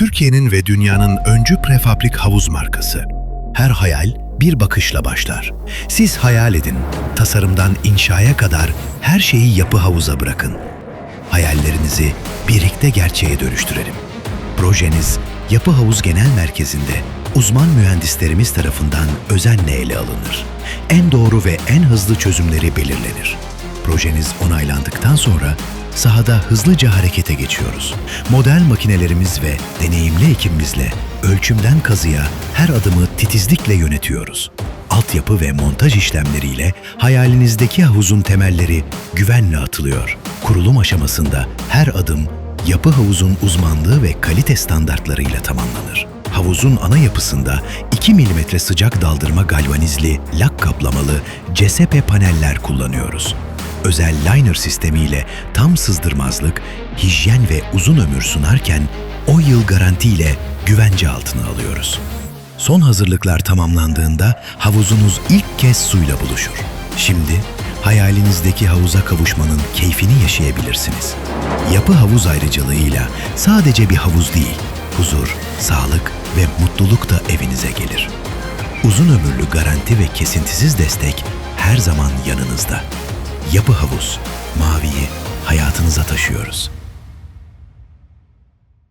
Türkiye'nin ve dünyanın öncü prefabrik havuz markası. Her hayal bir bakışla başlar. Siz hayal edin, tasarımdan inşaya kadar her şeyi yapı havuza bırakın. Hayallerinizi birlikte gerçeğe dönüştürelim. Projeniz Yapı Havuz Genel Merkezi'nde uzman mühendislerimiz tarafından özenle ele alınır. En doğru ve en hızlı çözümleri belirlenir. Projeniz onaylandıktan sonra sahada hızlıca harekete geçiyoruz. Model makinelerimiz ve deneyimli ekibimizle ölçümden kazıya her adımı titizlikle yönetiyoruz. Altyapı ve montaj işlemleriyle hayalinizdeki havuzun temelleri güvenle atılıyor. Kurulum aşamasında her adım yapı havuzun uzmanlığı ve kalite standartlarıyla tamamlanır. Havuzun ana yapısında 2 mm sıcak daldırma galvanizli, lak kaplamalı CSP paneller kullanıyoruz. Özel liner sistemiyle tam sızdırmazlık, hijyen ve uzun ömür sunarken 10 yıl garantiyle güvence altına alıyoruz. Son hazırlıklar tamamlandığında havuzunuz ilk kez suyla buluşur. Şimdi hayalinizdeki havuza kavuşmanın keyfini yaşayabilirsiniz. Yapı havuz ayrıcalığıyla sadece bir havuz değil, huzur, sağlık ve mutluluk da evinize gelir. Uzun ömürlü garanti ve kesintisiz destek her zaman yanınızda. Yapı Havuz, maviyi hayatınıza taşıyoruz.